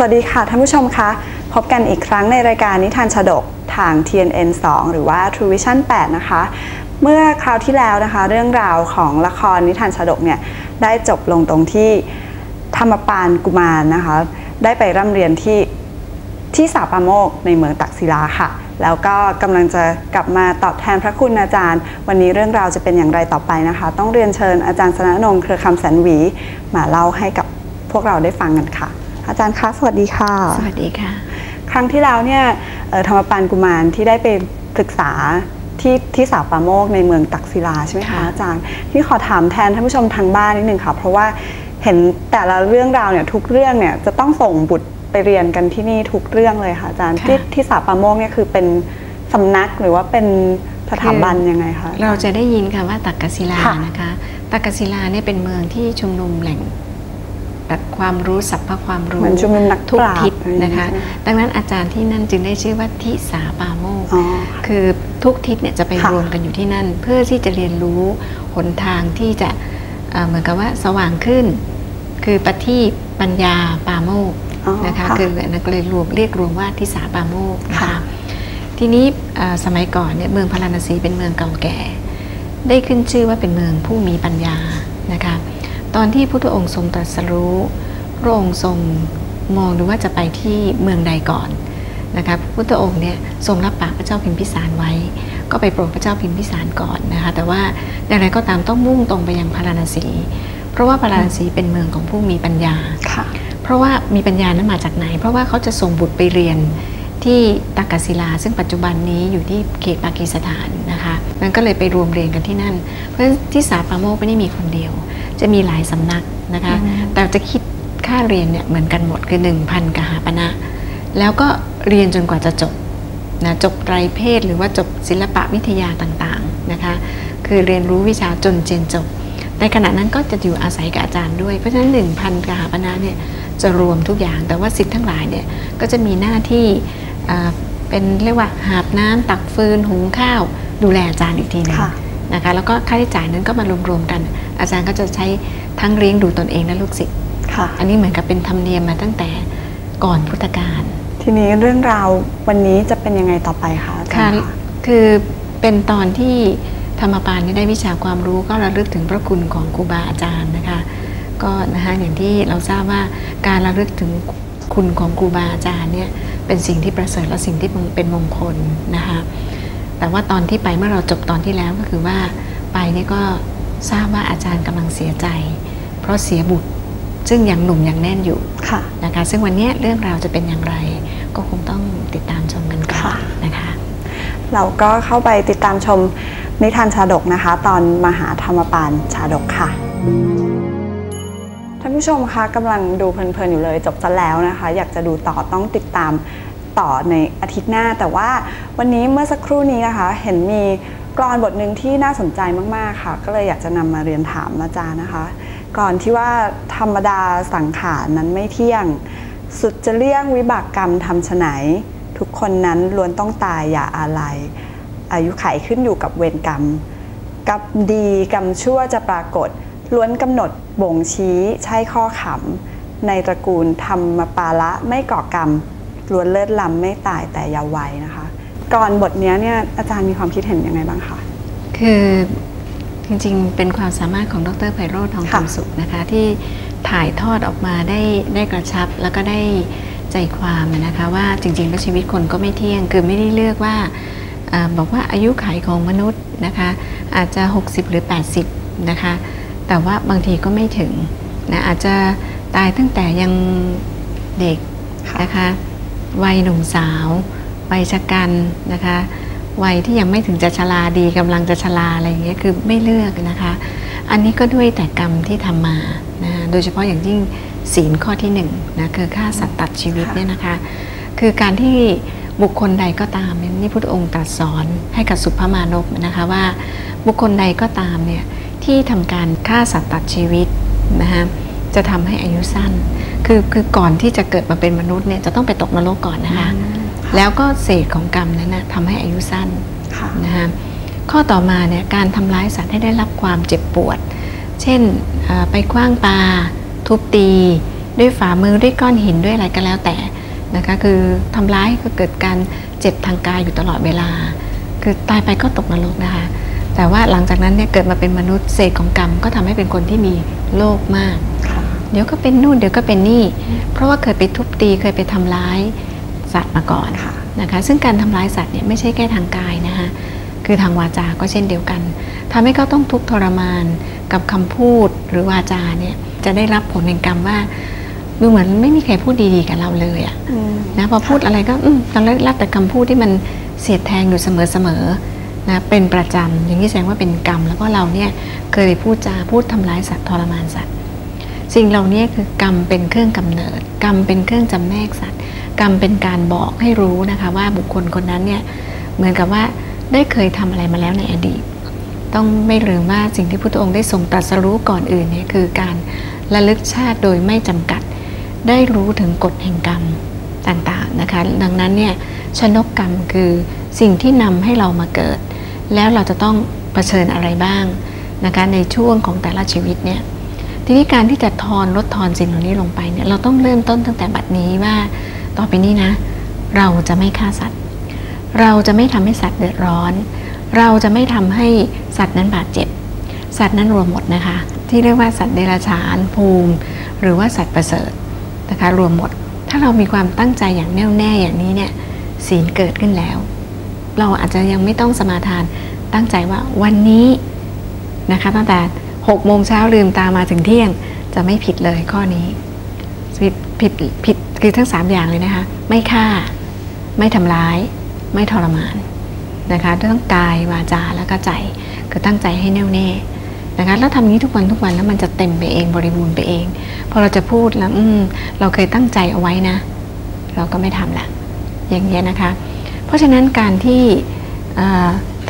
สวัสดีค่ะท่านผู้ชมคะพบกันอีกครั้งในรายการนิทานชาดกทาง TNN 2 หรือว่า True Vision 8 นะคะ เมื่อคราวที่แล้วนะคะ เรื่องราวของละครนิทานชาดกเนี่ยได้จบลงตรงที่ธรรมปานกุมารนะคะ ได้ไปร่ำเรียนที่ที่สาปาโมกในเมืองตักศิลาค่ะ แล้วก็กำลังจะกลับมาตอบแทนพระคุณอาจารย์ วันนี้เรื่องราวจะเป็นอย่างไรต่อไปนะคะ ต้องเรียนเชิญอาจารย์สนนงเครือคำแสนหวี มาเล่าให้กับพวกเราได้ฟังกันค่ะ อาจารย์คะสวัสดีค่ะ สวัสดีค่ะ ครั้งที่แล้วเนี่ยเอ่อธรรมปานกุมารที่ได้ไปศึกษาที่ที่สาปาโมกในเมืองตักศิลาใช่ไหมคะค่ะอาจารย์ที่ขอถามแทนท่านผู้ชมทางบ้านนิดนึงค่ะ เพราะว่าเห็นแต่ละเรื่องราวเนี่ยทุกเรื่องเนี่ยจะต้องส่งบุตรไปเรียนกันที่นี่ทุกเรื่องเลยค่ะอาจารย์ที่ที่สาปาโมกเนี่ยคือเป็นสำนักหรือว่าเป็นสถาบันยังไงคะเราจะได้ยินคำว่าตักกศิลาค่ะนะคะ ตักกศิลาเนี่ยเป็นเมืองที่ชุมนุมแหล่ง แบบความรู้สัพพะความรู้เหมือนชุมนุมนักทุกปราชญ์ทิศอะไรอย่างเงี้ยนะคะใช่ไหมดังนั้นอาจารย์ที่นั่นจึงได้ชื่อว่าทิสาปาโมกอ๋อคือทุกทิศเนี่ยจะไปค่ะรวมกันอยู่ที่นั่น เพื่อที่จะเรียนรู้หนทางที่จะเอ่อเหมือนกับว่าสว่างขึ้น คือปฏิปัญญาปาโมกอ๋อนะคะค่ะคือนักเลยรวมเรียกรวมว่าทิสาปาโมกนะค่ะคะทีนี้เอ่อสมัยก่อนเนี่ยเมืองพาราณสีเป็นเมืองเก่าแก่ ได้ขึ้นชื่อว่าเป็นเมืองผู้มีปัญญานะคะ ตอนที่พุทธองค์ทรงตรัสรู้พระองค์ทรงมองดูว่าจะไปที่เมืองใดก่อนนะคะพุทธองค์เนี่ยทรงรับปากพระเจ้าพิมพิสารไว้ ก็ไปโปรดพระเจ้าพิมพิสารก่อนนะคะแต่ว่าอย่างไรก็ตามต้องมุ่งตรงไปยังพาราณสี เพราะว่าพาราณสีเป็นเมืองของผู้มีปัญญาค่ะเพราะว่ามีปัญญานั้นมาจากไหน เพราะว่าเขาจะส่งบุตรไปเรียน ที่ตักกศิลา ซึ่งปัจจุบันนี้อยู่ที่เขตปากีสถานนะคะมันก็เลยไปรวมเรียนกันที่นั่น เพราะฉะนั้นที่สาปาโมกไม่ได้มีคนเดียว จะมีหลายสำนักนะคะอืมแต่จะคิดค่าเรียนเนี่ยเหมือนกันหมดคือ 1,000กหาปณะแล้วก็เรียนจนกว่าจะจบนะจบไตรเพศหรือว่าจบศิลปะวิทยาต่างๆนะคะคือเรียนรู้วิชาจนเจนจบ ในขณะนั้นก็จะอยู่อาศัยกับอาจารย์ด้วย เพราะฉะนั้น 1,000กหาปณะเนี่ยจะรวมทุกอย่าง แต่ว่าสิทธิ์ทั้งหลายเนี่ยก็จะมีหน้าที่อ่า เป็นเรียกว่าหาบน้ำตักฟืนหุงข้าว ดูแลอาจารย์อีกทีหนึงค่ะนะคะแล้วก็ค่าใช้จ่ายนั้นก็มารวมๆกัน อาจารย์ก็จะใช้ทั้งเลี้ยงดูตนเองและลูกศิษย์ค่ะอันนี้เหมือนกับเป็นธรรมเนียมมาตั้งแต่ก่อนพุทธกาลทีนี้เรื่องราววันนี้จะเป็นยังไงต่อไปคะอาจารค่ะย์คะคือเป็นตอนที่ธรรมปานนี่ได้วิชาความรู้ก็ระลึกถึงพระคุณของครูบาอาจารย์นะคะ ก็นะคะอย่างที่เราทราบว่าการระลึกถึงคุณของครูบาอาจารย์เนี่ย เป็นสิ่งที่ประเสริฐและสิ่งที่เป็นมงคลนะคะแต่ว่าตอนที่ไปเมื่อเราจบตอนที่แล้วก็คือว่าไปนี่ก็ทราบว่าอาจารย์กำลังเสียใจ เพราะเสียบุตรซึ่งยังหนุ่มยังแน่นอยู่ค่ะนะคะซึ่งวันนี้เรื่องราวจะเป็นอย่างไร ก็คงต้องติดตามชมกันก่อค่ะนนะคะ เราก็เข้าไปติดตามชมนิทานชาดกนะคะ ตอนมหาธรรมปานชาดกค่ะท่าน ผู้ชมคะกำลังดูเพลินๆอยู่เลย จบซะแล้วนะคะ อยากจะดูต่อต้องติดตามต่อในอาทิตย์หน้า แต่ว่าวันนี้เมื่อสักครู่นี้นะคะ เห็นมีกรอนบทหนึ่งที่น่าสนใจมากๆค่ะ ก็เลยอยากจะนำมาเรียนถามอาจารย์นะคะกรอนที่ว่าธรรมดาสังขารนั้นไม่เที่ยง สุดจะเลี่ยงวิบากกรรมทำไฉนทุกคนนั้นล้วนต้องตายอย่าอาลัย อายุไขขึ้นอยู่กับเวรกรรมกรรมดีกรรมชั่วจะปรากฏ ล้วนกำหนดบ่งชี้ใช่ข้อขำในตระกูลธรรมปาละไม่ก่อกรรมล้วนเลิศล้ำไม่ตายแต่อยาวัยนะคะ ก่อนบทเนี้ยเนี่ยอาจารย์มีความคิดเห็นยังไงบ้างคะคือจริงๆ เป็นความสามารถของดรไพโรธทองค่ะคำสุขนะคะที่ถ่ายทอดออกมาได้ได้กระชับแล้วก็ได้ใจความนะคะว่าจริงๆแล้วชีวิตคนก็ไม่เที่ยง คือไม่ได้เลือกว่าเออบอกว่าอายุขัยของมนุษย์นะคะอาจจะ 60 หรือ 80 นะคะ แต่ว่าบางทีก็ไม่ถึงนะอาจจะตายตั้งแต่ยังเด็กนะคะวัยหนุ่มสาววัยชะกันนะคะวัยที่ยังไม่ถึงจะชราดีกำลังจะชราอะไรอย่างเงี้ยคือไม่เลือกนะคะ อันนี้ก็ด้วยแต่กรรมที่ทำมานะโดยเฉพาะอย่างยิ่งศีลข้อที่หนึ่งนะคือฆ่าสัตว์ตัดชีวิตเนี่ยนะคะ คือการที่บุคคลใดก็ตามเนี่ยนี่พุทธองค์ตรัสสอนให้กับสุภมานพนะคะว่าบุคคลใดก็ตามเนี่ย ที่ทำการฆ่าสัตว์ตัดชีวิตนะคะจะทำให้อายุสั้น คือคือก่อนที่จะเกิดมาเป็นมนุษย์เนี่ยจะต้องไปตกนรกก่อนนะคะแล้วก็เศษของกรรมนั้นนะทำให้อายุสั้นค่ะนะคะข้อต่อมาเนี่ยการทำร้ายสัตว์ให้ได้รับความเจ็บปวด เช่นเอ่อไปคว้างปลาทุบตี ด้วยฝ่ามือด้วยก้อนหินด้วยอะไรก็แล้วแต่นะคะคือทำร้ายก็เกิดการเจ็บทางกายอยู่ตลอดเวลา คือตายไปก็ตกนรกนะคะ แต่ว่าหลังจากนั้นเนี่ยเกิดมาเป็นมนุษย์เศษของกรรมก็ทำให้เป็นคนที่มีโลภมากค่ะเดี๋ยวก็เป็นนู่นเดี๋ยวก็เป็นนี่ เพราะว่าเคยไปทุบตีเคยไปทำร้ายสัตว์มาก่อนค่ะนะคะซึ่งการทำร้ายสัตว์เนี่ยไม่ใช่แค่ทางกายนะคะคือทางวาจาก็เช่นเดียวกันทำให้เขาต้องทุกข์ทรมานกับคำพูดหรือวาจาเนี่ยจะได้รับผลแห่งกรรมว่าดูเหมือนไม่มีใครพูดดีๆกับเราเลยอะอืมนะพอพูดอะไรก็อืมตอนแรกรับแต่คำพูดที่มันเสียดแทงอยู่เสมอๆ นะเป็นประจำอย่างนี้แสดงว่าเป็นกรรม แล้วก็เราเนี่ยเคยไปพูดจาพูดทำร้ายสัตว์ทรมานสัตว์สิ่งเหล่านี้คือกรรมเป็นเครื่องกำเนิด กรรมเป็นเครื่องจำแนกสัตว์ กรรมเป็นการบอกให้รู้นะคะว่าบุคคลคนนั้นเนี่ยเหมือนกับว่าได้เคยทำอะไรมาแล้วในอดีต ต้องไม่ลืมว่าสิ่งที่พุทธองค์ได้ทรงตรัสรู้ก่อนอื่นเนี่ยคือการระลึกชาติโดยไม่จำกัด ได้รู้ถึงกฎแห่งกรรมต่างๆนะคะดังนั้นเนี่ยชนกกรรมคือสิ่งที่นำให้เรามาเกิด แล้วเราจะต้องเผชิญอะไรบ้างนะคะในช่วงของแต่ละชีวิตเนี่ยทีนี้การที่จะทอนลดทอนสิ่งเหล่านี้ลงไปเนี่ยเราต้องเริ่มต้นตั้งแต่บัดนี้ว่าต่อไปนี้นะ เราจะไม่ฆ่าสัตว์ เราจะไม่ทำให้สัตว์เดือดร้อน เราจะไม่ทำให้สัตว์นั้นบาดเจ็บ สัตว์นั้นรวมหมดนะคะ ที่เรียกว่าสัตว์เดรัจฉานภูมิ หรือว่าสัตว์ประเสริฐนะคะรวมหมด ถ้าเรามีความตั้งใจอย่างแน่วแน่อย่างนี้เนี่ยศีลเกิดขึ้นแล้ว เราอาจจะยังไม่ต้องสมาทาน ตั้งใจว่าวันนี้นะคะตั้งแต่6โมงเช้าลืมตามาถึงเที่ยงจะไม่ผิดเลยข้อนี้ผิดผิดผิดคือทั้ง 3 อย่างเลยนะคะไม่ฆ่า ไม่ทำร้าย ไม่ทรมานนะคะทั้งกายวาจาแล้วก็ใจคือตั้งใจให้แน่วแน่นะคะแล้วทำนี้ทุกวันทุกวันแล้วมันจะเต็มไปเองบริบูรณ์ไปเองพอเราจะพูดแล้วอืมเราเคยตั้งใจเอาไว้นะ เราก็ไม่ทำละอย่างเงี้ยนะคะ เพราะฉะนั้นการที่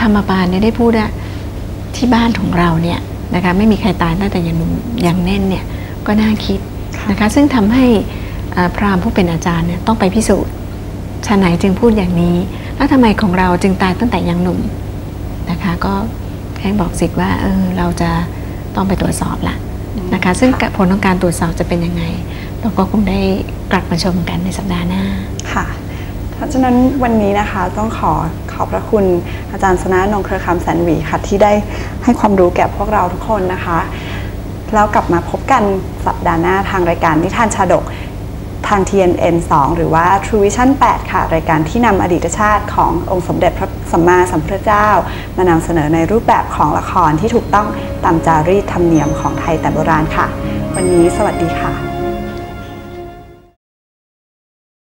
ธรรมบาลเนี่ยได้พูดว่าที่บ้านของเราเนี่ยนะคะไม่มีใครตายตั้งแต่ยังหนุ่มยังแน่นเนี่ยก็น่าคิดนะคะซึ่งทำให้พราหมณ์ผู้เป็นอาจารย์เนี่ยต้องไปพิสูจน์ชาไหนจึงพูดอย่างนี้ แล้วทำไมของเราจึงตายตั้งแต่ยังหนุ่มนะคะก็แค่บอกสิทธิ์ว่าเออเราจะต้องไปตรวจสอบละนะคะซึ่งผลของการตรวจสอบจะเป็นยังไง เราก็คงได้กลับมาชมกันในสัปดาห์หน้าค่ะ เพราะฉะนั้นวันนี้นะคะต้องขอขอบพระคุณอาจารย์สนานงเครือคำแสนหวีค่ะที่ได้ให้ความรู้แก่พวกเราทุกคนนะคะ แล้วกลับมาพบกันสัปดาห์หน้าทางรายการนิทานชาดกทาง TNN 2 หรือว่า True Vision 8 ค่ะ รายการที่นำอดีตชาติขององค์สมเด็จพระสัมมาสัมพุทธเจ้า มานำเสนอในรูปแบบของละครที่ถูกต้องตามจารีตธรรมเนียมของไทยแต่โบราณค่ะ วันนี้สวัสดีค่ะ